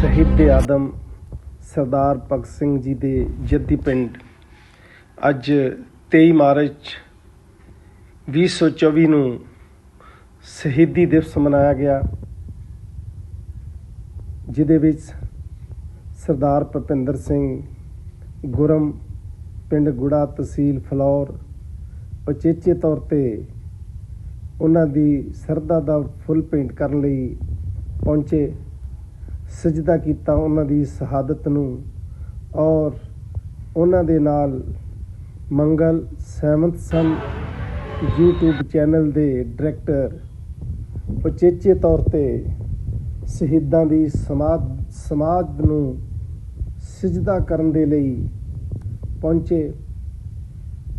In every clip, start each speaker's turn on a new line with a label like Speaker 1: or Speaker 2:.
Speaker 1: ਸ਼ਹੀਦ ਆਦਮ ਸਰਦਾਰ ਭਗਤ ਸਿੰਘ ਜੀ ਦੇ ਜੱਦੀ ਪਿੰਡ। ਅੱਜ 23 ਮਾਰਚ 2024 ਨੂੰ ਸ਼ਹੀਦੀ ਦਿਵਸ ਮਨਾਇਆ ਗਿਆ, ਜਿਹਦੇ ਵਿੱਚ ਸਰਦਾਰ ਭੁਪਿੰਦਰ ਸਿੰਘ ਗੁਰਮ ਪਿੰਡ ਗੁੜਾ ਤਹਿਸੀਲ ਫਲੌਰ ਉਚੇਚੇ ਤੌਰ ਤੇ ਉਹਨਾਂ ਦੀ ਸਰਦਾ ਦਾ ਫੁੱਲ ਪੇਂਟ ਕਰਨ ਲਈ ਪਹੁੰਚੇ। ਸਜਦਾ ਕੀਤਾ ਉਹਨਾਂ ਦੀ ਸ਼ਹਾਦਤ ਨੂੰ ਔਰ ਉਹਨਾਂ ਦੇ ਨਾਲ ਮੰਗਲ ਸਹਿਮਤ ਸਨ। YouTube ਚੈਨਲ ਦੇ ਡਾਇਰੈਕਟਰ ਉਚੇਚੇ ਤੌਰ ਤੇ ਸ਼ਹੀਦਾਂ ਦੀ ਸਮਾਧ ਸਮਾਧ ਨੂੰ ਸਜਦਾ ਕਰਨ ਦੇ ਲਈ ਪਹੁੰਚੇ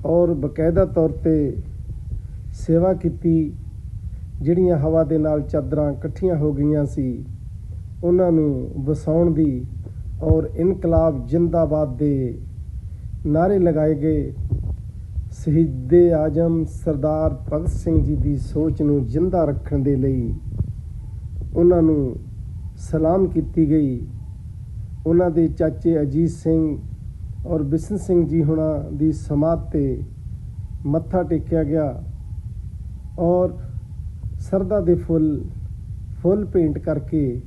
Speaker 1: ਔਰ ਬਕਾਇਦਾ ਤੌਰ ਤੇ ਸੇਵਾ ਕੀਤੀ, ਜਿਹੜੀਆਂ ਹਵਾ ਦੇ ਨਾਲ ਚਾਦਰਾਂ ਇਕੱਠੀਆਂ ਹੋ ਗਈਆਂ ਸੀ। ਉਹਨਾਂ ਨੂੰ ਵਸਾਉਣ ਦੀ ਔਰ ਇਨਕਲਾਬ ਜਿੰਦਾਬਾਦ ਦੇ ਨਾਰੇ ਲਗਾਏ ਗਏ। ਸ਼ਹੀਦੇ ਆਜਮ ਸਰਦਾਰ ਭਗਤ ਸਿੰਘ ਜੀ ਦੀ ਸੋਚ ਨੂੰ ਜਿੰਦਾ ਰੱਖਣ ਦੇ ਲਈ ਉਹਨਾਂ ਨੂੰ ਸਲਾਮ ਕੀਤੀ ਗਈ। ਉਹਨਾਂ ਦੇ ਚਾਚੇ ਅਜੀਤ ਸਿੰਘ ਔਰ ਬਿਸ਼ਨ ਸਿੰਘ ਜੀ ਹੁਣਾਂ ਦੀ ਸਮਾਧ ਤੇ ਮੱਥਾ ਟੇਕਿਆ ਗਿਆ ਔਰ ਸਰਦਾ ਦੇ ਫੁੱਲ ਫੁੱਲ ਪੇਂਟ ਕਰਕੇ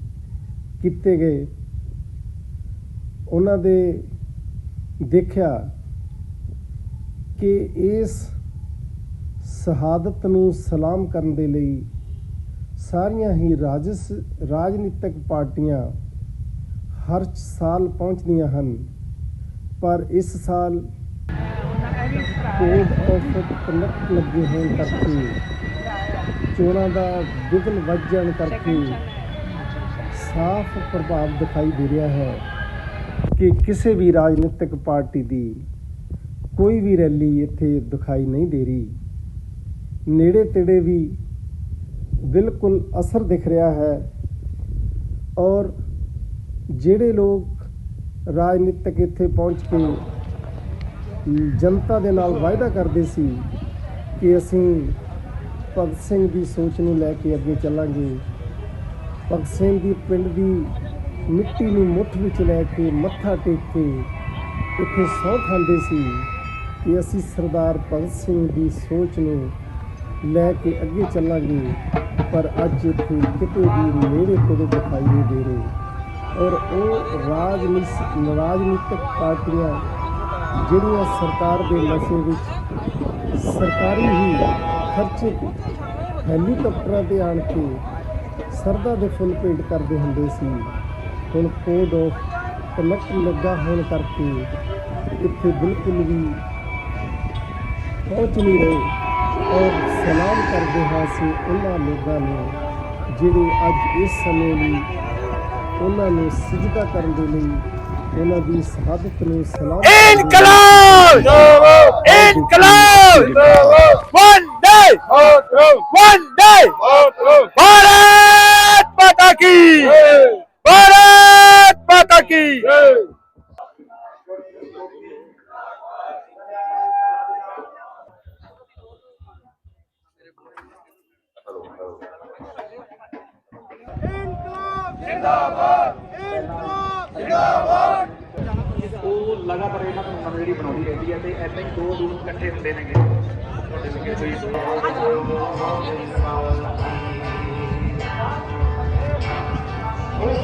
Speaker 1: ਕੀਤੇ ਗਏ, ਉਹਨਾਂ ਦੇ ਦੇਖਿਆ ਕਿ ਇਸ ਸ਼ਹਾਦਤ ਨੂੰ ਸਲਾਮ ਕਰਨ ਦੇ ਲਈ ਸਾਰੀਆਂ ਹੀ ਰਾਜਸ, ਰਾਜਨੀਤਿਕ ਪਾਰਟੀਆਂ ਹਰ ਸਾਲ ਪਹੁੰਚਦੀਆਂ ਹਨ। ਪਰ ਇਸ ਸਾਲ ਕੋਡ ਆਫ ਕੰਡਕਟ ਲੱਗੇ ਹੋਣ ਕਰਕੇ, ਚੋਣਾਂ ਦਾ ਵਿਗਲ ਵੱਜ ਜਾਣ ਕਰਕੇ ਸਾਫ਼ ਪ੍ਰਭਾਵ ਦਿਖਾਈ ਦੇ ਰਿਹਾ ਹੈ ਕਿ ਕਿਸੇ ਵੀ ਰਾਜਨੀਤਿਕ ਪਾਰਟੀ ਦੀ ਕੋਈ ਵੀ ਰੈਲੀ ਇੱਥੇ ਦਿਖਾਈ ਨਹੀਂ ਦੇ ਰਹੀ। ਨੇੜੇ ਤੇੜੇ ਵੀ ਬਿਲਕੁਲ ਅਸਰ ਦਿਖ ਰਿਹਾ ਹੈ ਔਰ ਜਿਹੜੇ ਲੋਕ ਰਾਜਨੀਤਿਕ ਇੱਥੇ ਪਹੁੰਚ ਕੇ ਜਨਤਾ ਦੇ ਨਾਲ ਵਾਅਦਾ ਕਰਦੇ ਸੀ ਕਿ ਅਸੀਂ ਭਗਤ ਸਿੰਘ ਦੀ ਸੋਚ ਨੂੰ ਲੈ ਕੇ ਅੱਗੇ ਚੱਲਾਂਗੇ ਭਗਤ ਸਿੰਘ ਦੀ ਪਿੰਡ ਦੀ ਮਿੱਟੀ ਨੂੰ ਮੁੱਠ ਵਿੱਚ ਲੈ ਕੇ ਮੱਥਾ ਟੇਕ ਕੇ ਇੱਥੇ ਸਹੁੰ ਖਾਂਦੇ ਸੀ ਕਿ ਅਸੀਂ ਸਰਦਾਰ ਭਗਤ ਸਿੰਘ ਦੀ ਸੋਚ ਨੂੰ ਲੈ ਕੇ ਅੱਗੇ ਚੱਲਾਂਗੇ, ਪਰ ਅੱਜ ਇੱਥੇ ਕਿਤੇ ਵੀ ਨੇੜੇ ਤੇੜੇ ਦਿਖਾਈ ਨਹੀਂ ਦੇ ਰਹੇ। ਔਰ ਉਹ ਰਾਜਨੀਤਿਕ ਰਾਜਨੀਤਿਕ ਪਾਰਟੀਆਂ ਜਿਹੜੀਆਂ ਸਰਕਾਰ ਦੇ ਨਸ਼ੇ ਵਿੱਚ ਸਰਕਾਰੀ ਹੀ ਖਰਚੇ ਹੈਲੀਕਾਪਟਰਾਂ ਤੇ ਆਣ ਕੇ ਸਰਦਾ ਦੇ ਫੁੱਲ ਪੇਂਟ ਕਰਦੇ ਹੁੰਦੇ ਸੀ। ਹੁਣ ਕੋਡ ਆਫ ਕਨੈਕਟ ਲੱਗਾ ਹੋਣ ਕਰਕੇ ਇੱਥੇ ਬਿਲਕੁਲ ਵੀ ਪਹੁੰਚ ਨਹੀਂ ਰਹੇ ਔਰ ਸਲਾਮ ਕਰਦੇ ਹਾਂ ਅਸੀਂ ਉਹਨਾਂ ਲੋਕਾਂ ਨੂੰ ਜਿਹੜੇ ਅੱਜ ਇਸ ਸਮੇਂ ਲਈ ਉਹਨਾਂ ਨੂੰ ਸਜਦਾ ਕਰਨ ਦੇ ਲਈ ਉਹਨਾਂ ਦੀ ਸ਼ਹਾਦਤ ਨੂੰ ਸਲਾਮ
Speaker 2: ਇਨਕਲਾਬ! ਇਨਕਲਾਬ! ਵੰਦੇ ਵੰਦੇ ਭਾਰਤ ਮਾਤਾ ਕੀ ਭਾਰਤ ਮਾਤਾ ਕੀ
Speaker 3: ਉਹ ਲਗਾਤਾਰ ਇਹਨਾਂ ਨੂੰ ਨਵੀਂ ਜਿਹੜੀ ਬਣਾਉਂਦੀ ਰਹਿੰਦੀ ਹੈ ਤੇ ਐਦਾਂ ਹੀ ਦੋ ਦੂਰ ਇਕੱਠੇ ਹੁੰਦੇ ਨੇਗੇ
Speaker 2: 오늘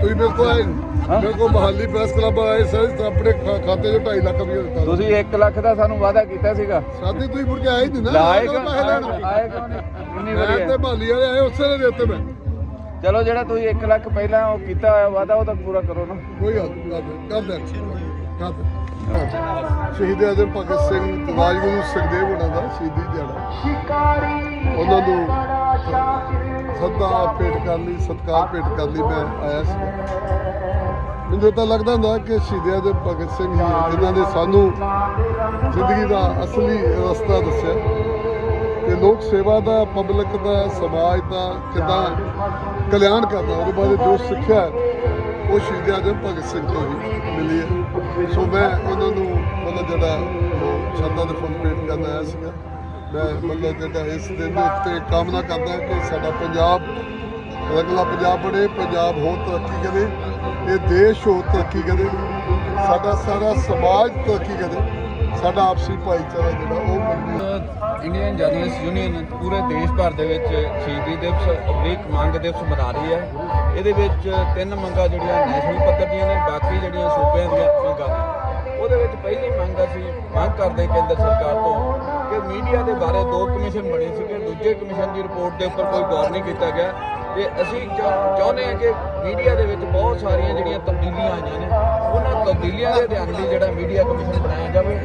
Speaker 4: ਤੁਸੀਂ ਮੇਰੇ ਕੋਲ ਆਏ ਮੇਰੇ ਕੋਲ ਮਹਾਲੀ ਪ੍ਰੈਸ ਕਲੱਬ ਆਏ ਸਰ ਆਪਣੇ ਖਾਤੇ 'ਚ 2.5 ਲੱਖ ਰੁਪਏ ਦਿੱਤਾ।
Speaker 2: ਤੁਸੀਂ 1 ਲੱਖ ਦਾ ਸਾਨੂੰ ਵਾਅਦਾ ਕੀਤਾ ਸੀਗਾ।
Speaker 4: ਸਾਡੀ ਤੁਸੀਂ ਮੁੜ ਕੇ ਆਏ ਨਹੀਂ ਨਾ। ਆਏ
Speaker 2: ਕਿਉਂ? ਆਏ ਕਿਉਂ ਨਹੀਂ
Speaker 4: ਮੈਂ ਤੇ ਮਹਾਲੀ ਵਾਲੇ ਆਏ ਉਸੇ ਨੇ ਦਿੱਤੇ ਮੈਂ।
Speaker 2: ਚਲੋ ਜਿਹੜਾ ਤੁਸੀਂ 1 ਲੱਖ ਪਹਿਲਾਂ ਉਹ ਕੀਤਾ ਹੋਇਆ ਵਾਅਦਾ ਉਹ ਤਾਂ ਪੂਰਾ ਕਰੋ ਨਾ।
Speaker 4: ਕੋਈ ਹੱਥ ਕਰ ਦੇ ਕਰ ਸ਼ਹੀਦ ਆਜ਼ਮ ਭਗਤ ਸਿੰਘ, ਰਾਜਗੁਰੂ ਸੁਖਦੇਵ ਉਹਨਾਂ ਦਾ ਸ਼ਹੀਦੀ ਦਿਹਾੜਾ। ਉਹਨਾਂ ਨੂੰ ਸੱਦਾ ਭੇਟ ਕਰਨ ਲਈ, ਸਤਿਕਾਰ ਭੇਟ ਕਰਨ ਲਈ ਮੈਂ ਆਇਆ ਸੀ। ਮੈਨੂੰ ਤਾਂ ਲੱਗਦਾ ਹੁੰਦਾ ਕਿ ਸ਼ਹੀਦ ਆਜ਼ਮ ਭਗਤ ਸਿੰਘ ਹੀ ਹੈ ਜਿਨ੍ਹਾਂ ਨੇ ਸਾਨੂੰ ਜ਼ਿੰਦਗੀ ਦਾ ਅਸਲੀ ਰਸਤਾ ਦੱਸਿਆ। ਕਿ ਲੋਕ ਸੇਵਾ ਦਾ, ਪਬਲਿਕ ਦਾ, ਸਮਾਜ ਦਾ ਕਿੱਦਾਂ ਕਲਿਆਣ ਕਰਨਾ ਉਹਦੇ ਬਾਰੇ ਜੋ ਸਿੱਖਿਆ ਉਹ ਸ਼ਹੀਦ ਆਜ਼ਮ ਭਗਤ ਸਿੰਘ ਤੋਂ ਹੀ ਮਿਲੀ ਹੈ। ਸੋ ਮੈਂ ਉਹਨਾਂ ਨੂੰ ਮਤਲਬ ਜਿਹੜਾ ਉਹ ਸ਼ਰਧਾ ਦੇ ਫੁੱਲ ਭੇਟ ਕਰਨ ਆਇਆ ਸੀਗਾ। ਮੈਂ ਮਤਲਬ ਜਿਹੜਾ ਇਸ ਦਿਨ ਦੇ ਉੱਤੇ ਕਾਮਨਾ ਕਰਦਾ ਕਿ ਸਾਡਾ ਪੰਜਾਬ ਰੰਗਲਾ ਪੰਜਾਬ ਬਣੇ, ਪੰਜਾਬ ਹੋਰ ਤਰੱਕੀ ਕਰੇ, ਇਹ ਦੇਸ਼ ਹੋਰ ਤਰੱਕੀ ਕਰੇ, ਸਾਡਾ ਸਾਰਾ ਸਮਾਜ ਤਰੱਕੀ ਕਰੇ, ਸਾਡਾ ਆਪਸੀ ਭਾਈਚਾਰਾ ਜਿਹੜਾ ਉਹ
Speaker 5: ਇੰਡੀਅਨ ਜਰਨਲਿਸਟ ਯੂਨੀਅਨ ਪੂਰੇ ਦੇਸ਼ ਭਰ ਦੇ ਵਿੱਚ ਸ਼ਹੀਦੀ ਦਿਵਸ, ਅਮਰੀਕ ਮੰਗ ਦਿਵਸ ਮਨਾ ਰਹੀ ਹੈ। ਇਹਦੇ ਵਿੱਚ ਤਿੰਨ ਮੰਗਾਂ ਜਿਹੜੀਆਂ ਨੈਸ਼ਨਲ ਪੱਧਰ ਦੀਆਂ ਨੇ, ਬਾਕੀ ਜਿਹੜੀਆਂ ਸੂਬਿਆਂ ਦੀਆਂ ਮੰਗਾਂ ਨੇ। ਉਹਦੇ ਵਿੱਚ ਪਹਿਲੀ ਮੰਗ ਅਸੀਂ ਮੰਗ ਕਰਦੇ ਕੇਂਦਰ ਸਰਕਾਰ ਤੋਂ ਕਿ ਮੀਡੀਆ ਦੇ ਬਾਰੇ ਦੋ ਕਮਿਸ਼ਨ ਬਣੇ ਸੀਗੇ, ਦੂਜੇ ਕਮਿਸ਼ਨ ਦੀ ਰਿਪੋਰਟ ਦੇ ਉੱਪਰ ਕੋਈ ਗੌਰ ਨਹੀਂ ਕੀਤਾ ਗਿਆ। ਤੇ ਅਸੀਂ ਚਾਹ- ਚਾਹੁੰਦੇ ਹਾਂ ਕਿ ਮੀਡੀਆ ਦੇ ਵਿੱਚ ਬਹੁਤ ਸਾਰੀਆਂ ਜਿਹੜੀਆਂ ਤਬਦੀਲੀਆਂ ਆਈਆਂ ਨੇ, ਉਹਨਾਂ ਤਬਦੀਲੀਆਂ ਦੇ ਧਿਆਨ ਲਈ ਜਿਹੜਾ ਮੀਡੀਆ ਕਮਿਸ਼ਨ ਬਣਾਇਆ ਜਾਵੇ।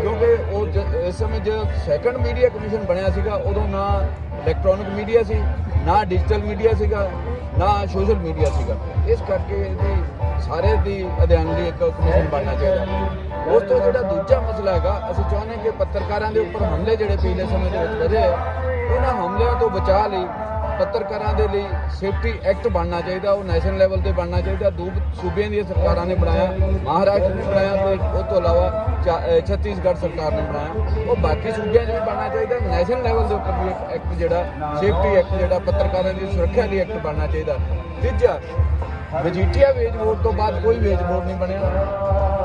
Speaker 5: ਕਿਉਂਕਿ ਉਹ ਜ- ਇਸ ਸਮੇਂ ਜੋ ਸੈਕੰਡ ਮੀਡੀਆ ਕਮਿਸ਼ਨ ਬਣਿਆ ਸੀਗਾ, ਉਦੋਂ ਨਾ ਇਲੈਕਟ੍ਰੋਨਿਕ ਮੀਡੀਆ ਸੀ, ਨਾ ਡਿਜੀਟਲ ਮੀਡੀਆ ਸੀਗਾ। ਨਾ ਸੋਸ਼ਲ ਮੀਡੀਆ ਸੀਗਾ। ਇਸ ਕਰਕੇ ਇਹਦੀ ਸਾਰੇ ਦੀ ਅਧਿਐਨ ਲਈ ਇੱਕ ਕਮਿਸ਼ਨ ਬਣਨਾ ਚਾਹੀਦਾ। ਉਸ ਤੋਂ ਜਿਹੜਾ ਦੂਜਾ ਮਸਲਾ ਹੈਗਾ ਅਸੀਂ ਚਾਹੁੰਦੇ ਹਾਂ ਕਿ ਪੱਤਰਕਾਰਾਂ ਦੇ ਉੱਪਰ ਹਮਲੇ ਜਿਹੜੇ ਪਿਛਲੇ ਸਮੇਂ ਦੇ ਵਿੱਚ ਵਧੇ ਆ, ਉਹਨਾਂ ਹਮਲਿਆਂ ਤੋਂ ਬਚਾਅ ਲਈ ਪੱਤਰਕਾਰਾਂ ਦੇ ਲਈ ਸੇਫਟੀ ਐਕਟ ਬਣਨਾ ਚਾਹੀਦਾ ਉਹ ਨੈਸ਼ਨਲ ਲੈਵਲ ਤੇ ਬਣਨਾ ਚਾਹੀਦਾ। ਦੂਬ ਸੂਬਿਆਂ ਦੀਆਂ ਸਰਕਾਰਾਂ ਨੇ ਬਣਾਇਆ ਮਹਾਰਾਸ਼ਟਰ ਨੇ ਬਣਾਇਆ ਤੇ ਉਹ ਤੋਂ ਇਲਾਵਾ ਛੱਤੀਸਗੜ੍ਹ ਸਰਕਾਰ ਨੇ ਬਣਾਇਆ। ਉਹ ਬਾਕੀ ਸੂਬਿਆਂ 'ਚ ਵੀ ਬਣਨਾ ਚਾਹੀਦਾ। ਨੈਸ਼ਨਲ ਲੈਵਲ ਦੇ ਉੱਪਰ ਵੀ ਐਕਟ ਜਿਹੜਾ ਸੇਫਟੀ ਐਕਟ ਜਿਹੜਾ ਪੱਤਰਕਾਰਾਂ ਦੀ ਸੁਰੱਖਿਆ ਲਈ ਐਕਟ ਬਣਨਾ ਚਾਹੀਦਾ। ਤੀਜਾ ਮਜੀਠੀਆ ਵੇਜ ਬੋਰਡ ਤੋਂ ਬਾਅਦ ਕੋਈ ਵੇਜ ਬੋਰਡ ਨਹੀਂ ਬਣਿਆ।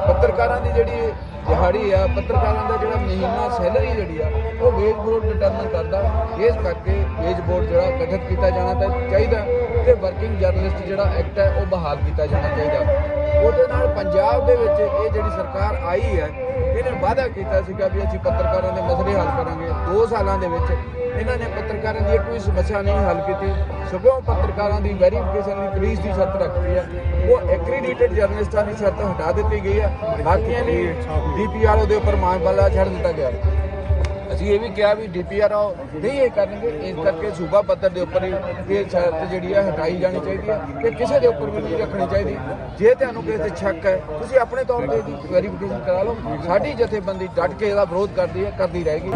Speaker 5: ਪੱਤਰਕਾਰਾਂ ਦੀ ਜਿਹੜੀ ਦਿਹਾੜੀ ਆ, ਪੱਤਰਕਾਰਾਂ ਦਾ ਜਿਹੜਾ ਮਹੀਨਾ ਸੈਲਰੀ ਜਿਹੜੀ ਆ, ਉਹ ਵੇਜ ਬੋਰਡ ਡਿਟਰਮਨ ਕਰਦਾ। ਇਸ ਕਰਕੇ ਵੇਜ ਬੋਰਡ ਜਿਹੜਾ ਗਠਿਤ ਕੀਤਾ ਜਾਣਾ ਚਾਹੀਦਾ ਤੇ ਵਰਕਿੰਗ ਜਰਨਲਿਸਟ ਜਿਹੜਾ ਐਕਟ ਹੈ, ਉਹ ਬਹਾਲ ਕੀਤਾ ਜਾਣਾ ਚਾਹੀਦਾ। ਉਹਦੇ ਨਾਲ ਪੰਜਾਬ ਦੇ ਵਿੱਚ ਇਹ ਜਿਹੜੀ ਸਰਕਾਰ ਆਈ ਹੈ ਇਹਨੇ ਵਾਅਦਾ ਕੀਤਾ ਸੀਗਾ ਵੀ ਅਸੀਂ ਪੱਤਰਕਾਰਾਂ ਦੇ ਮਸਲੇ ਹੱਲ ਕਰਾਂਗੇ। 2 ਸਾਲਾਂ ਦੇ ਵਿੱਚ ਇਹਨਾਂ ਨੇ ਪੱਤਰਕਾਰਾਂ ਦੀ ਕੋਈ ਸਮੱਸਿਆ ਨਹੀਂ ਹੱਲ ਕੀਤੀ। ਸਗੋਂ ਪੱਤਰਕਾਰਾਂ ਦੀ ਵੈਰੀਫਿਕੇਸ਼ਨ ਦੀ ਪੁਲਿਸ ਦੀ ਸ਼ਰਤ ਰੱਖੀ ਹੈ। ਉਹ ਐਕ੍ਰੀਡਿਟਡ ਜਰਨਲਿਸਟਾਂ ਦੀ ਸ਼ਰਤ ਹਟਾ ਦਿੱਤੀ ਗਈ ਹੈ। ਬਾਕੀਆਂ ਲਈ ਡੀਪੀਆਰਓ ਦੇ ਉੱਪਰ ਮਾਨਵਾਲਾ ਛੱਡ ਦਿੱਤਾ ਗਿਆ। ਅਸੀਂ ਇਹ ਵੀ ਕਿਹਾ ਵੀ ਡੀਪੀਆਰਓ ਨਹੀਂ ਇਹ ਕਰਨਗੇ, ਇਸ ਕਰਕੇ ਸੂਬਾ ਪੱਧਰ ਦੇ ਉੱਪਰ ਇਹ ਸ਼ਰਤ ਜਿਹੜੀ ਹੈ ਹਟਾਈ ਜਾਣੀ ਚਾਹੀਦੀ ਹੈ ਕਿ ਕਿਸੇ ਦੇ ਉੱਪਰ ਵੀ ਨਹੀਂ ਰੱਖਣੀ ਚਾਹੀਦੀ। ਜੇ ਤੁਹਾਨੂੰ ਕਿਸੇ ਤੇ ਸ਼ੱਕ ਹੈ, ਤੁਸੀਂ ਆਪਣੇ ਤੌਰ ਤੇ ਇਹਦੀ ਵੈਰੀਫਿਕੇਸ਼ਨ ਕਰਾ ਲਓ। ਸਾਡੀ ਜਥੇਬੰਦੀ ਡਟ ਕੇ ਇਹਦਾ ਵਿਰੋਧ ਕਰਦੀ ਹੈ, ਕਰਦੀ ਰਹੇਗੀ।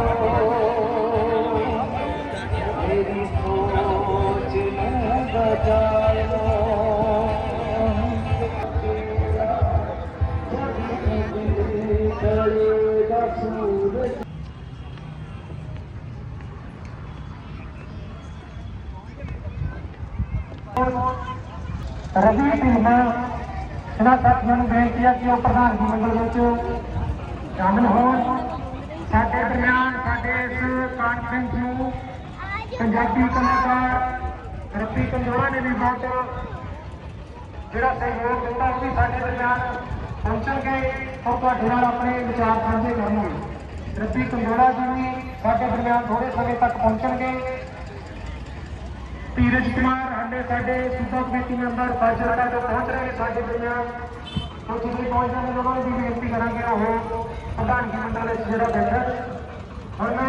Speaker 6: ਰਵੀ ਢੀਮਾ ਇਹਨਾਂ ਸਾਥੀਆਂ ਨੂੰ ਬੇਨਤੀ ਹੈ ਕਿ ਉਹ ਪ੍ਰਧਾਨਗੀ ਮੰਡਲ ਵਿੱਚ ਸ਼ਾਮਿਲ ਹੋਣ। ਸਾਡੇ ਦਰਮਿਆਨ, ਸਾਡੇ ਇਸ ਕਾਨਫਰੰਸ ਨੂੰ ਪੰਜਾਬੀ ਕਲਾਕਾਰ ਰੱਬੀ ਕੰਜੋੜਾ ਨੇ ਵੀ ਬਹੁਤ ਜਿਹੜਾ ਸਹਿਯੋਗ ਦਿੱਤਾ ਉਹ ਸਾਡੇ ਦਰਮਿਆਨ ਪਹੁੰਚਣਗੇ ਔਰ ਤੁਹਾਡੇ ਨਾਲ ਆਪਣੇ ਵਿਚਾਰ ਸਾਂਝੇ ਕਰਨਗੇ। ਰੱਬੀ ਕੰਜੋਲਾ ਜੀ ਵੀ ਸਾਡੇ ਦਰਮਿਆਨ ਥੋੜੇ ਸਮੇਂ ਤੱਕ ਪਹੁੰਚਣਗੇ। ਧੀਰਜ ਕੁਮਾਰ ਹੰਡੇ ਸਾਡੇ ਸੂਬਾ ਕਮੇਟੀ ਮੈਂਬਰ ਫਾਜ਼ਿਲਕਾ ਤੋਂ ਪਹੁੰਚ ਰਹੇ ਨੇ ਸਾਡੇ ਦਰਮਿਆਨ ਉਹ ਤੁਸੀਂ ਪਹੁੰਚ ਜਾਂਦੇ ਨੇ ਉਹਨਾਂ ਬੇਨਤੀ ਕਰਾਂਗੇ ਉਹ ਪ੍ਰਧਾਨਗੀ ਮੰਡਲ ਵਿੱਚ ਜਿਹੜਾ ਬੈਠਾ ਹੁਣ ਮੈਂ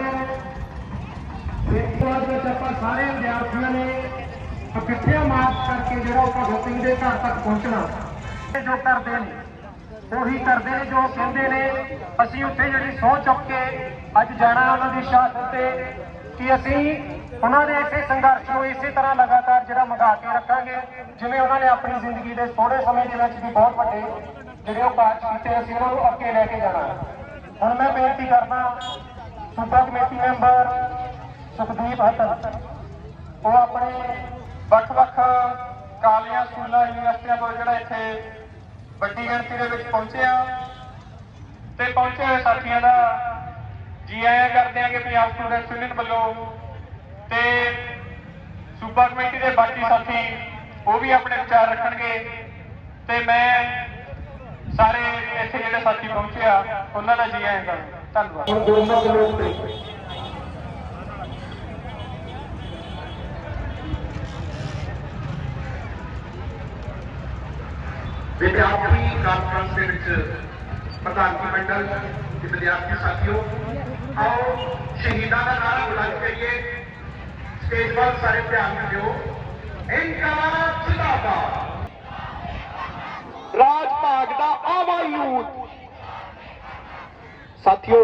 Speaker 6: ਇੱਕ ਵਾਰ ਆਪਾਂ ਸਾਰੇ ਵਿਦਿਆਰਥੀਆਂ ਨੇ ਇਕੱਠਿਆਂ ਮਾਰਚ ਕਰਕੇ ਜਿਹੜਾ ਉਹ ਭਗਤ ਸਿੰਘ ਦੇ ਘਰ ਤੱਕ ਪਹੁੰਚਣਾ ਜੋ ਕਰਦੇ ਨੇ, ਉਹੀ ਕਰਦੇ ਨੇ ਜੋ ਕਹਿੰਦੇ ਨੇ। ਅਸੀਂ ਉੱਥੇ ਜਿਹੜੀ ਸਹੁੰ ਚੁੱਕ ਕੇ ਅੱਜ ਜਾਣਾ ਉਹਨਾਂ ਦੀ ਸ਼ਹਾਦਤ ਤੇ ਕਿ ਅਸੀਂ ਉਹਨਾਂ ਦੇ ਇਸੇ ਸੰਘਰਸ਼ ਨੂੰ ਇਸੇ ਤਰ੍ਹਾਂ ਲਗਾਤਾਰ ਜਿਹੜਾ ਮੰਗਾ ਕੇ ਰੱਖਾਂਗੇ, ਜਿਵੇਂ ਉਹਨਾਂ ਨੇ ਆਪਣੀ ਜ਼ਿੰਦਗੀ ਦੇ ਥੋੜੇ ਸਮੇਂ ਦੇ ਵਿੱਚ ਵੀ ਬਹੁਤ ਵੱਡੇ ਜਿਹੜੇ ਉਹ ਕਾਰਜ ਕੀਤੇ ਅਸੀਂ ਉਹਨਾਂ ਨੂੰ ਅੱਗੇ ਲੈ ਕੇ ਜਾਣਾ। ਹੁਣ ਮੈਂ ਬੇਨਤੀ ਕਰਦਾ, ਸੂਬਾ ਕਮੇਟੀ ਮੈਂਬਰ ਸੁਖਦੀਪ ਹੱਤਰ, ਉਹ ਆਪਣੇ ਵੱਖ-ਵੱਖ ਕਾਲੀਆਂ ਸਕੂਲਾਂ, ਯੂਨੀਵਰਸਿਟੀਆਂ ਤੋਂ ਜਿਹੜਾ ਇੱਥੇ ਵੱਡੀ ਗਿਣਤੀ ਦੇ ਵਿੱਚ ਪਹੁੰਚਿਆ ਤੇ ਪਹੁੰਚੇ ਹੋਏ ਸਾਥੀਆਂ ਦਾ ਜੀ ਆਇਆਂ ਕਰਦੇ ਆਂਗੇ ਪੰਜਾਬ ਸਟੂਡੈਂਟਸ ਯੂਨੀਅਨ ਵੱਲੋਂ ਤੇ ਸੂਬਾ ਕਮੇਟੀ ਦੇ ਬਾਕੀ ਸਾਥੀ ਉਹ ਵੀ ਆਪਣੇ ਵਿਚਾਰ ਰੱਖਣਗੇ। ਤੇ ਮੈਂ ਸਾਰੇ ਇੱਥੇ ਜਿਹੜੇ ਸਾਥੀ ਪਹੁੰਚੇ ਆ ਉਹਨਾਂ ਦਾ ਜੀ ਆਇਆਂ ਦਾ ਧੰਨਵਾਦ। ਹੁਣ 200 ਕਿਲੋਮੀਟਰ
Speaker 7: ਵਿਦਿਆਰਥੀ ਕਾਨਫਰੰਸ ਦੇ ਵਿੱਚ ਪ੍ਰਧਾਨਗੀ ਮੰਡਲ ਤੇ ਵਿਦਿਆਰਥੀ ਸਾਥੀਓ ਆਓ ਸ਼ਹੀਦਾਂ ਦਾ ਨਾਰਾ ਬੁਲੰਦ ਕਰੀਏ। ਸਟੇਜ ਵੱਲ ਸਾਰੇ ਧਿਆਨ ਦਿਓ। ਇਨਕਲਾਬ ਜ਼ਿੰਦਾਬਾਦ।
Speaker 6: ਰਾਜ ਭਾਗ ਦਾ ਆਵਾ ਸਾਥੀਓ,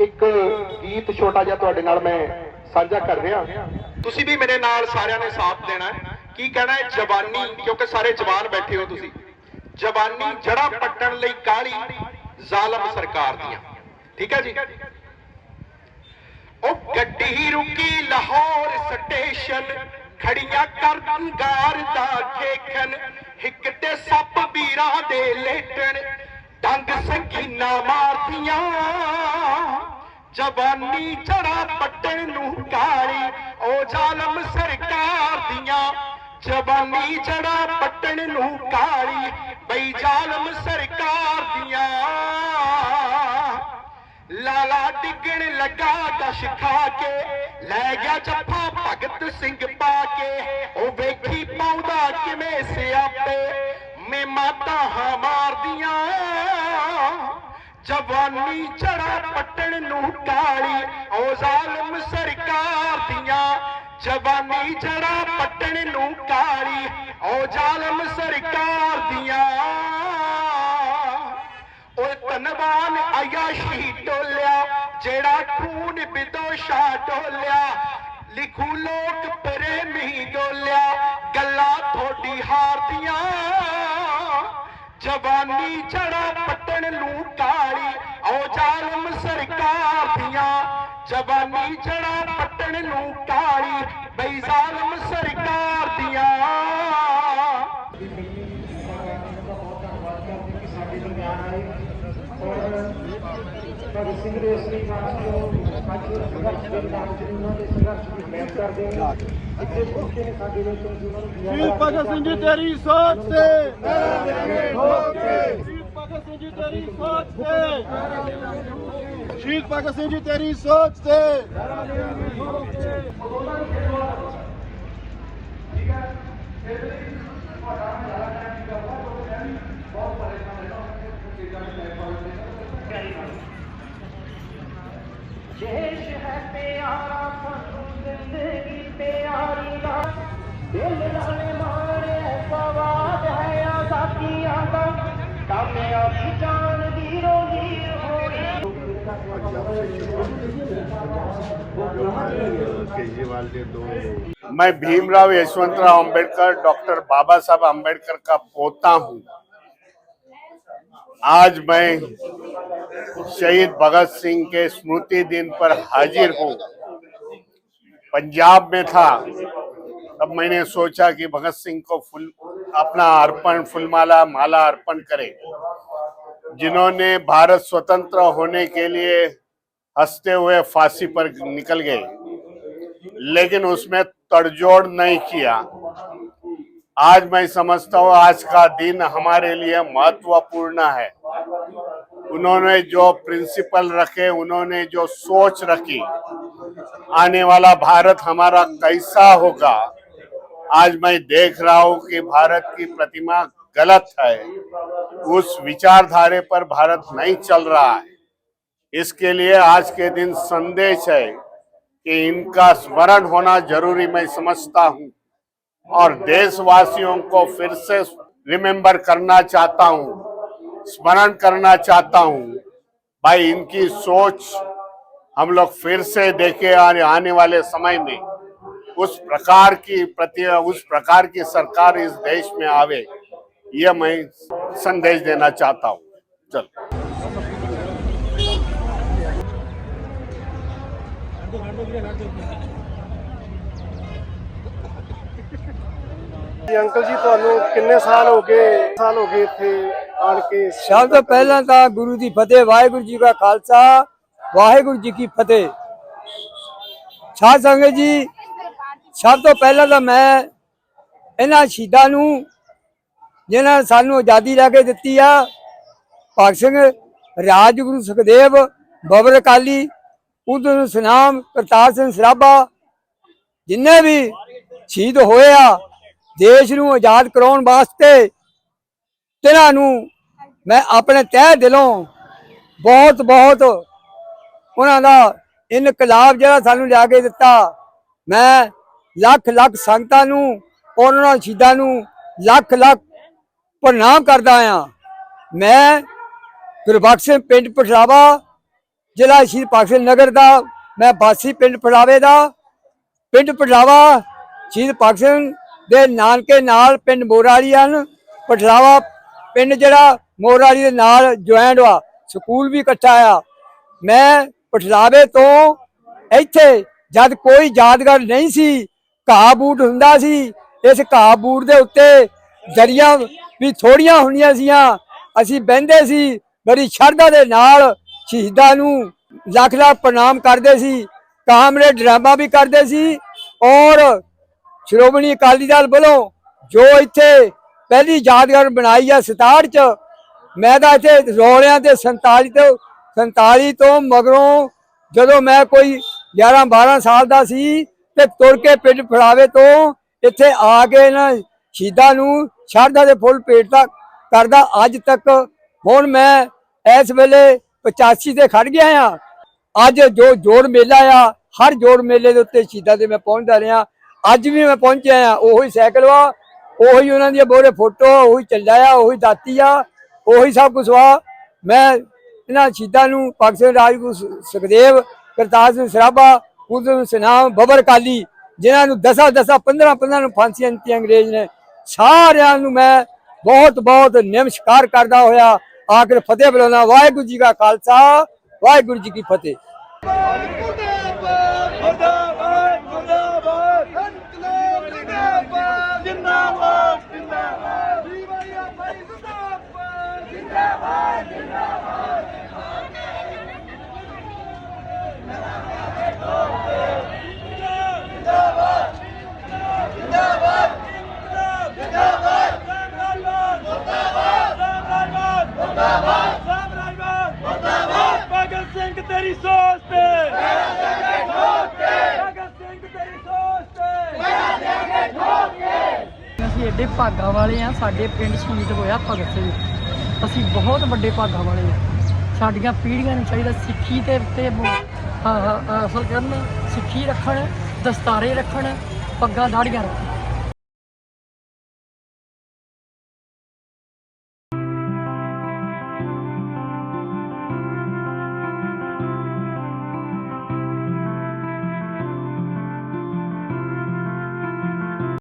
Speaker 6: ਇੱਕ ਗੀਤ ਛੋਟਾ ਜਿਹਾ ਤੁਹਾਡੇ ਨਾਲ ਮੈਂ ਸਾਂਝਾ ਕਰ ਰਿਹਾ।
Speaker 7: ਤੁਸੀਂ ਵੀ ਮੇਰੇ ਨਾਲ ਸਾਰਿਆਂ ਨੇ ਸਾਥ ਦੇਣਾ ਕੀ ਕਹਿਣਾ ਹੈ? ਜਵਾਨੀ, ਕਿਉਂਕਿ ਸਾਰੇ ਜਵਾਨ ਬੈਠੇ ਹੋ ਤੁਸੀਂ। ਜਵਾਨੀ ਜੜਾ ਪੱਟਣ ਲਈ ਕਾਲੀ ਜ਼ਾਲਮ ਸਰਕਾਰ ਦੀਆਂ। ਠੀਕ ਹੈ ਜੀ? ਉਹ ਗੱਡੀ ਰੁਕੀ ਲਾਹੌਰ ਸਟੇਸ਼ਨ, ਖੜੀਆਂ ਕਰ ਅੰਗਾਰ ਦਾ ਖੇਖਣ ਹਿੱਕ ਤੇ ਸੱਪ ਵੀਰਾਂ ਦੇ ਲੇਟਣ, ਡੰਗ ਸੰਗੀਨਾ ਮਾਰਦੀਆਂ। ਜਵਾਨੀ ਜੜਾ ਪੱਟਣ ਨੂੰ ਕਾਲੀ ਉਹ ਜ਼ਾਲਮ ਸਰਕਾਰ ਦੀਆਂ। ਜਵਾਨੀ ਜੜਾ ਪੱਟਣ ਨੂੰ ਕਾਲੀ ਬਈ ਜ਼ਾਲਮ ਸਰਕਾਰ ਦੀਆਂ। ਲਾਲਾ ਡਿੱਗਣ ਲੱਗਾ ਦਸ਼ ਖਾ ਕੇ, ਲੈ ਗਿਆ ਜੱਫਾ ਭਗਤ ਸਿੰਘ ਪਾ ਕੇ। ਉਹ ਵੇਖੀ ਪਾਉਂਦਾ ਕਿਵੇਂ ਸਿਆਪੇ, ਮੇ ਮਾਤਾ ਹਾਂ ਮਾਰਦੀਆਂ। ਜਵਾਨੀ ਚੜਾ ਪੱਟਣ ਨੂੰ ਕਾਲੀ, ਉਹ ਜ਼ਾਲਮ ਸਰਕਾਰ ਦੀਆਂ। ਜਵਾਨੀ ਚੜਾ ਪੱਟਣ ਨੂੰ ਕਾਲੀ, ਉਹ ਜ਼ਾਲਮ ਸਰਕਾਰ ਦੀਆਂ। ਓਏ ਧਨਵਾਨ ਆਯਾਸ਼ੀ ਟੋਲਿਆ ਜਿਹੜਾ ਖੂਨ ਬਿਦੋ ਵਿਦੋਸ਼ਾ ਟੋਲਿਆ ਲਿਖੂ ਲੋਕ ਪ੍ਰੇਮੀ ਡੋਲਿਆ, ਗੱਲਾਂ ਥੋੜੀ ਹਾਰਦੀਆਂ ਜਵਾਨੀ ਚੜਾ ਪੱਟਣ ਨੂੰ ਕਾਲੀ, ਓ ਜ਼ਾਲਮ ਸਰਕਾਰ ਦੀਆਂ। ਜਵਾਨੀ ਚੜਾ ਪੱਟਣ ਨੂੰ ਕਾਲੀ, ਬਈ ਜ਼ਾਲਮ ਸਰਕਾਰ ਦੀਆਂ।
Speaker 6: ਭਗਤ ਸਿੰਘ ਦੇ ਅਸਲੀ ਨਾਮ ਤੋਂ ਅੱਜ ਸੰਘਰਸ਼ ਦੇ ਨਾਮ ਚ ਉਹਨਾਂ ਦੇ ਸੰਘਰਸ਼ ਦੀ ਮਿਹਨਤ ਕਰਦੇ ਹਾਂ ਇੱਥੇ ਪਹੁੰਚੇ ਨੇ ਸਾਡੇ ਵਿੱਚ ਉਹਨਾਂ ਨੂੰ
Speaker 1: ਸ਼ਹੀਦ ਭਗਤ ਸਿੰਘ ਜੀ ਤੇਰੀ ਸੋਚ ਤੇ। ਸ਼ਹੀਦ ਭਗਤ ਸਿੰਘ ਜੀ ਤੇਰੀ ਸੋਚ ਤੇ। ਸ਼ਹੀਦ ਭਗਤ ਸਿੰਘ ਜੀ ਤੇਰੀ ਸੋਚ ਤੇ।
Speaker 6: ਦੇਸ਼ ਹੈ। है प्यारा सानू ज़िंदगी प्यारी दिल लाने मारे सवाद है जान केजरीवाल के दो
Speaker 8: मैं भीमराव यशवंतराव अंबेडकर, डॉक्टर बाबा साहब अंबेडकर का पोता हूँ। आज मैं शहीद भगत सिंह के स्मृति दिन पर हाजिर हूँ। पंजाब में था, तब मैंने सोचा कि भगत सिंह को फुल, अपना अर्पण, फुलमाला, माला अर्पण करें। जिन्होंने भारत स्वतंत्र होने के लिए हँसते हुए फांसी पर निकल गए, लेकिन उसमें तड़जोड़ नहीं किया। आज मैं समझता हूँ आज का दिन हमारे लिए महत्वपूर्ण है। उन्होंने जो प्रिंसिपल रखे, उन्होंने जो सोच रखी, आने वाला भारत हमारा कैसा होगा? आज मैं देख रहा हूँ कि भारत की प्रतिमा गलत है। उस विचारधारे पर भारत नहीं चल रहा है। इसके लिए आज के दिन संदेश है कि इनका स्मरण होना ज़रूरी, मैं समझता हूँ। और देशवासियों को फिर से रिमेम्बर करना चाहता हूँ, स्मरण करना चाहता हूँ। भाई, इनकी सोच हम लोग फिर से देखें और आने वाले समय में उस प्रकार की प्रति, उस प्रकार की सरकार इस देश में आवे, ये मैं संदेश देना चाहता हूँ। चलो।
Speaker 1: ਜੀ, ਅੰਕਲ ਜੀ, ਤੁਹਾਨੂੰ ਕਿੰਨੇ ਸਾਲ ਹੋ ਗਏ, ਸਾਲ ਹੋ ਗਏ ਇੱਥੇ ਆਣ ਕੇ?
Speaker 9: ਸਭ ਤੋਂ ਪਹਿਲਾਂ ਤਾਂ ਗੁਰੂ ਦੀ ਫਤਿਹ, ਵਾਹਿਗੁਰੂ ਜੀ ਕਾ ਖਾਲਸਾ, ਵਾਹਿਗੁਰੂ ਜੀ ਕੀ ਫਤਿਹ। ਸਾਧ ਸੰਗਤ ਜੀ, ਸਭ ਤੋਂ ਪਹਿਲਾਂ ਤਾਂ ਮੈਂ ਇਹਨਾਂ ਸ਼ਹੀਦਾਂ ਨੂੰ ਜਿਨ੍ਹਾਂ ਨੇ ਸਾਨੂੰ ਆਜ਼ਾਦੀ ਲੈ ਕੇ ਦਿੱਤੀ ਆ, ਭਗਤ ਸਿੰਘ, ਰਾਜਗੁਰੂ ਸੁਖਦੇਵ, ਬਬਰ ਅਕਾਲੀ, ਉਧਰ ਸੁਨਾਮ, ਕਰਤਾਰ ਸਿੰਘ ਸਰਾਭਾ, ਜਿੰਨੇ ਵੀ ਸ਼ਹੀਦ ਹੋਏ ਆ ਦੇਸ਼ ਨੂੰ ਆਜ਼ਾਦ ਕਰਾਉਣ ਵਾਸਤੇ ਤਿਨਾਂ ਨੂੰ ਮੈਂ ਆਪਣੇ ਤਹਿ ਦਿਲੋਂ ਬਹੁਤ ਬਹੁਤ ਉਹਨਾਂ ਦਾ ਇਨਕਲਾਬ ਜਿਹੜਾ ਸਾਨੂੰ ਲਿਆ ਕੇ ਦਿੱਤਾ, ਮੈਂ ਲੱਖ ਲੱਖ ਸੰਗਤਾਂ ਨੂੰ ਔਰ ਉਹਨਾਂ ਸ਼ਹੀਦਾਂ ਨੂੰ ਲੱਖ ਲੱਖ ਪ੍ਰਣਾਮ ਕਰਦਾ ਆ ਮੈਂ ਗੁਰਬਖਸ਼ ਸਿੰਘ ਪਿੰਡ ਪਟਰਾਵਾ ਜ਼ਿਲ੍ਹਾ ਸ਼ਹੀਦ ਭਗਤ ਸਿੰਘ ਨਗਰ ਦਾ, ਮੈਂ ਬਾਸੀ ਪਿੰਡ ਪਟਾਵੇ ਦਾ, ਪਿੰਡ ਪਟਰਾਵਾ ਸ਼ਹੀਦ ਭਗਤ ਸਿੰਘ ਦੇ ਨਾਨਕੇ ਨਾਲ ਪਿੰਡ ਮੋਰਾਲੀ ਹਨ। ਪਟਰਾਵਾ ਪਿੰਡ ਜਿਹੜਾ ਮੋਰਾਲੀ ਦੇ ਨਾਲ ਜੁਆਇੰਟ ਵਾ, ਸਕੂਲ ਵੀ ਇਕੱਠਾ ਆ। ਮੈਂ ਪਟਰਾਵੇ ਤੋਂ ਇੱਥੇ ਜਦ ਕੋਈ ਯਾਦਗਾਰ ਨਹੀਂ ਸੀ, ਘਾਹ ਬੂਟ ਹੁੰਦਾ ਸੀ, ਇਸ ਘਾਹ ਬੂਟ ਦੇ ਉੱਤੇ ਦਰੀਆਂ ਵੀ ਥੋੜੀਆਂ ਹੁੰਦੀਆਂ ਸੀਆਂ। ਅਸੀਂ ਬਹਿੰਦੇ ਸੀ, ਬੜੀ ਸ਼ਰਧਾ ਦੇ ਨਾਲ ਸ਼ਹੀਦਾਂ ਨੂੰ ਲੱਖ ਲੱਖ ਪ੍ਰਣਾਮ ਕਰਦੇ ਸੀ ਕਾਮਰੇ ਡਰਾਮਾ ਵੀ ਕਰਦੇ ਸੀ ਔਰ ਸ਼੍ਰੋਮਣੀ ਅਕਾਲੀ ਦਲ ਵੱਲੋਂ ਜੋ ਇੱਥੇ ਪਹਿਲੀ ਯਾਦਗਾਰ ਬਣਾਈ ਆ 67 ਚ, ਮੈਂ ਤਾਂ ਇੱਥੇ ਰੋਲਿਆਂ ਤੇ 47 ਤੋਂ 47 ਤੋਂ ਮਗਰੋਂ ਜਦੋਂ ਮੈਂ ਕੋਈ 11 12 ਸਾਲ ਦਾ ਸੀ ਤੇ ਤੁਰ ਕੇ ਪਿੰਡ ਫੜਾਵੇ ਤੋਂ ਇੱਥੇ ਆ ਕੇ ਨਾ ਸ਼ਹੀਦਾਂ ਨੂੰ ਸ਼ਰਧਾ ਦੇ ਫੁੱਲ ਭੇਟਦਾ ਕਰਦਾ, ਅੱਜ ਤੱਕ ਹੁਣ ਮੈਂ ਇਸ ਵੇਲੇ 85 ਤੇ ਖੜ ਗਿਆ ਆ ਅੱਜ ਜੋ ਜੋੜ ਮੇਲਾ ਆ, ਹਰ ਜੋੜ ਮੇਲੇ ਦੇ ਉੱਤੇ ਸ਼ਹੀਦਾਂ ਦੇ ਮੈਂ ਪਹੁੰਚਦਾ ਰਿਹਾ। ਅੱਜ ਵੀ ਮੈਂ ਪਹੁੰਚਿਆ ਆ, ਉਹੀ ਸਾਈਕਲ ਵਾ, ਉਹੀ ਉਹਨਾਂ ਦੀਆਂ ਬੋਰੇ ਫੋਟੋ, ਉਹੀ ਚੱਲਿਆ ਆ, ਉਹੀ ਦਾਤੀ ਆ, ਉਹੀ ਸਭ ਕੁਝ ਵਾ। ਮੈਂ ਇਹਨਾਂ ਸ਼ਹੀਦਾਂ ਨੂੰ, ਭਗਤ ਰਾਜਗੁਰੂ ਸੁਖਦੇਵ, ਕਰਤਾਰ ਸਿੰਘ ਸਰਾਭਾ ਉਦੋਂ ਸੁਨਾਮ ਬਬਰ ਕਾਲੀ ਜਿਨ੍ਹਾਂ ਨੂੰ ਦਸਾਂ ਦਸਾਂ 15 15 ਨੂੰ ਫਾਂਸੀਆਂ ਦਿੱਤੀਆਂ ਅੰਗਰੇਜ਼ ਨੇ, ਸਾਰਿਆਂ ਨੂੰ ਮੈਂ ਬਹੁਤ ਬਹੁਤ ਨਮਸਕਾਰ ਕਰਦਾ ਹੋਇਆ, ਆਖਰ ਫਤਿਹ ਬੁਲਾਉਣਾ ਵਾਹਿਗੁਰੂ ਜੀ ਕਾ ਖਾਲਸਾ, ਵਾਹਿਗੁਰੂ ਜੀ ਕੀ ਫਤਿਹ।
Speaker 6: ਤੇਰੀ ਸੋਚ ਤੇ। ਭਗਤ ਸਿੰਘ ਤੇਰੀ ਸੋਚ ਤੇ
Speaker 10: ਅਸੀਂ ਐਡੇ ਭਾਗਾਂ ਵਾਲੇ ਆ, ਸਾਡੇ ਪਿੰਡ ਸ਼ਹੀਦ ਹੋਇਆ ਭਗਤ ਸਿੰਘ। ਅਸੀਂ ਬਹੁਤ ਵੱਡੇ ਭਾਗਾਂ ਵਾਲੇ ਆ। ਸਾਡੀਆਂ ਪੀੜ੍ਹੀਆਂ ਨੂੰ ਚਾਹੀਦਾ ਸਿੱਖੀ ਤੇ ਉੱਤੇ ਅਸਲ ਕਰਨ ਸਿੱਖੀ ਰੱਖਣ, ਦਸਤਾਰੇ ਰੱਖਣ, ਪੱਗਾਂ ਦਾੜੀਆਂ ਰੱਖਣ।